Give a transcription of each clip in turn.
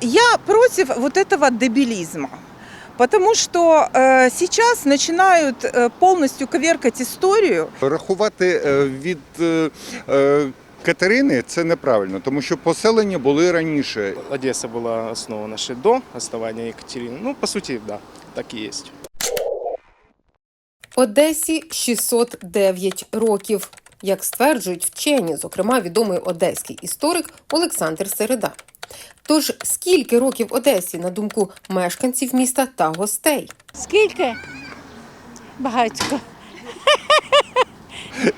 Я против вот этого дебилизма. Потому что э, сейчас начинают э, полностью коверкать историю. Рахувати е, від е, е, Катерини це неправильно, тому що поселення були раніше. Одесса была основана ще до основания Екатерины. Ну, по сути, да, так и есть. Одесі 609 років. Як стверджують вчені, зокрема відомий одеський історик Олександр Середа. Тож скільки років Одесі, на думку мешканців міста та гостей? Скільки? Багатько.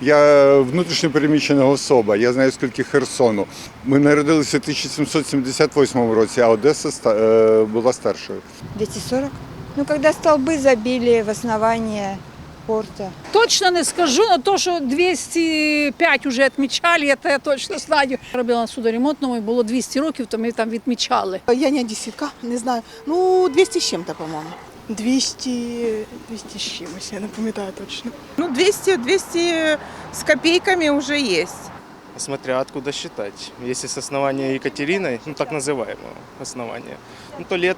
Я внутрішньо переміщена особа, я знаю скільки Херсону. Ми народилися в 1778 році, а Одеса ста- е, була старшою. 240. Ну, когда столбы забили в основание порта. Точно не скажу, но то, що 205 вже відмічали, це я точно знаю. Робила на судоремонтному, і було 200 років, то ми там відмічали. Я не одесситка, не знаю. Ну, 200 с чем-то, по-моему. 200, 200 с чимось, я не пам'ятаю точно. Ну, 200, 200 с копейками уже есть. Смотря откуда считать. Если с основания Екатерины, ну так называемого основания, ну то лет...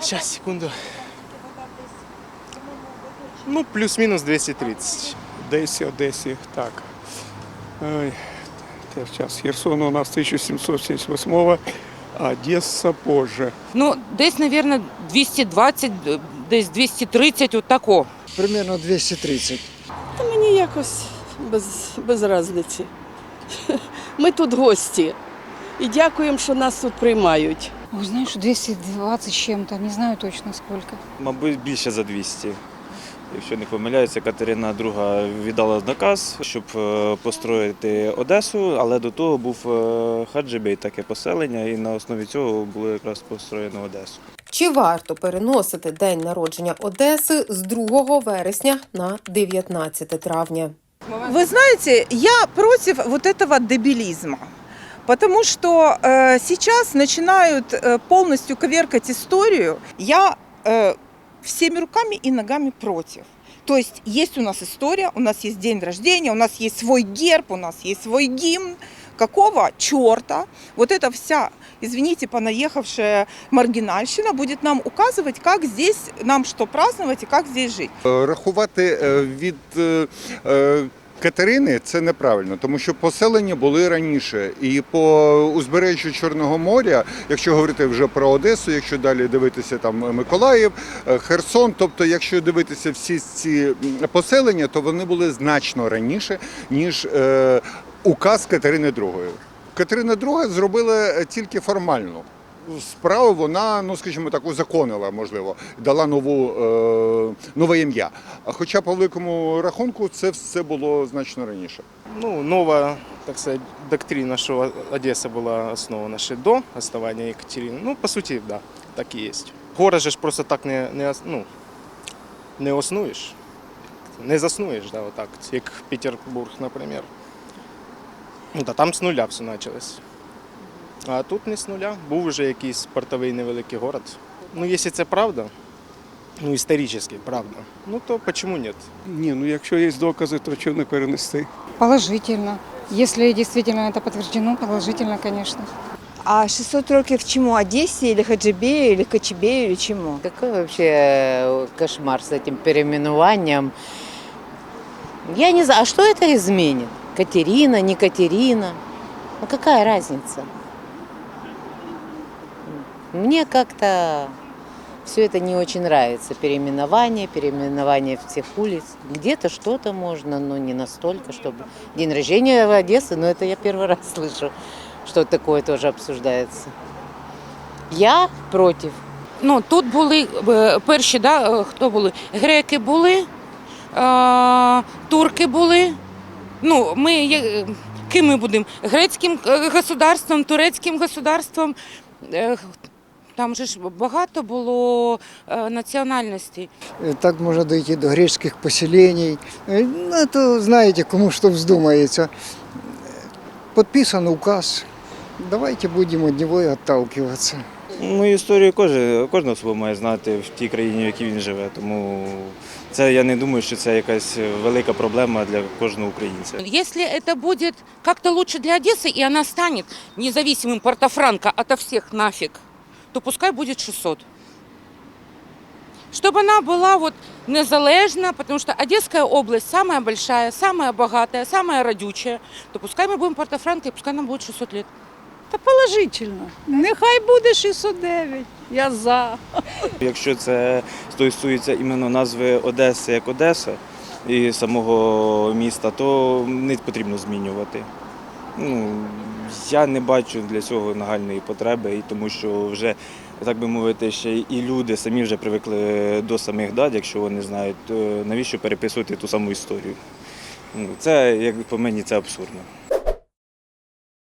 Сейчас, секунду. Ну, плюс-минус 230. Одесі, Одесі, так. Ой, теж час. Херсон у нас 1778, а Одеса позже. Ну, десь, мабуть, 220, десь 230, от тако. Примерно 230. Та мені якось без, без разниці. Ми тут гості. І дякуємо, що нас тут приймають. Ой, знаєш, 220 з чим-то, не знаю точно скільки. Мабуть, більше за 200. Якщо не помиляюся, Катерина II віддала наказ, щоб е, построїти Одесу, але до того був е, Хаджибей, таке поселення, і на основі цього було якраз построєно Одесу. Чи варто переносити день народження Одеси з 2 вересня на 19 травня? Вы знаете, я против вот этого дебилизма. Потому что э, сейчас начинают э, полностью коверкать историю. Я э, всеми руками и ногами против. То есть есть у нас история, у нас есть день рождения, у нас есть свой герб, у нас есть свой гимн. Какого черта вот эта вся, извините, понаехавшая маргинальщина будет нам указывать, как здесь нам что праздновать и как здесь жить? Е, Рахувати е, від е, Катерини це неправильно, тому що поселення були раніше. І по узбережжю Чорного моря, якщо говорити вже про Одесу, якщо далі дивитися там Миколаїв, е, Херсон, тобто, якщо дивитися всі ці поселення, то вони були значно раніше, ніж е, указ Катерини II. Катерина II зробила тільки формально. Справу вона, ну скажімо так, узаконила, можливо, дала нову, е, нове ім'я. Хоча по великому рахунку це все було значно раніше. Ну, нова, так сказать, доктрина, що Одеса була основана ще до основания Екатерини. Ну, по суті, да, так і є. Город же ж просто так не, не, ну, не основуєш. Не заснуєш, да, отак, як Петербург, наприклад. Ну, та там з нуля все почалось. А тут не з нуля. Був вже якийсь портовий невеликий город. Ну, якщо це правда, ну, історично правда, ну то чому ні? Ні, ну якщо є докази, то чого не перенести? Положительно. Если действительно это подтверждено, положительно, конечно. А 600 років чему? Одессе или Хаджибею, или Кочебею, или чему? Какой вообще э, кошмар с этим переименованием. Я не знаю, а что это изменит? Катерина, не Катерина? Ну какая разница? Мне как-то все это не очень нравится. Переименование, переименование всех улиц. Где-то что-то можно, но не настолько, чтобы... День рождения в Одессы, но это я первый раз слышу, что такое тоже обсуждается. Я против. Ну, тут були е, перші, да, е, хто були? Греки були, е, турки були. Ну, ми є- ким ми будемо? Грецьким е, государством, турецьким государством. Е, Там же ж багато було е, національностей. Э, Так можно дойти до греческих поселений. Э, Ну, это, знаете, кому что вздумается. Подписан указ. Давайте будем от него и отталкиваться. Ну, історію кожен, кожна особа має знати в тій країні, в якій він живе. Тому це я не думаю, що це якась велика проблема для кожного українця. Если это будет как-то лучше для Одессы, и она станет независимым Порто-Франко ото всех нафиг, то пускай будет 600. Чтобы она была вот незалежна, потому что Одесская область самая большая, самая богатая, самая родючая, то пускай мы будем Порто-Франко, и пускай нам будет 600 лет. Та положительно. Нехай буде 609. Я за. Якщо це стосується іменно назви Одеси як Одеса і самого міста, то не потрібно змінювати. Ну, я не бачу для цього нагальної потреби, і тому що вже, так би мовити, ще і люди самі вже привикли до самих дат, якщо вони знають, то навіщо переписувати ту саму історію. Ну, Це, як по мені, це абсурдно.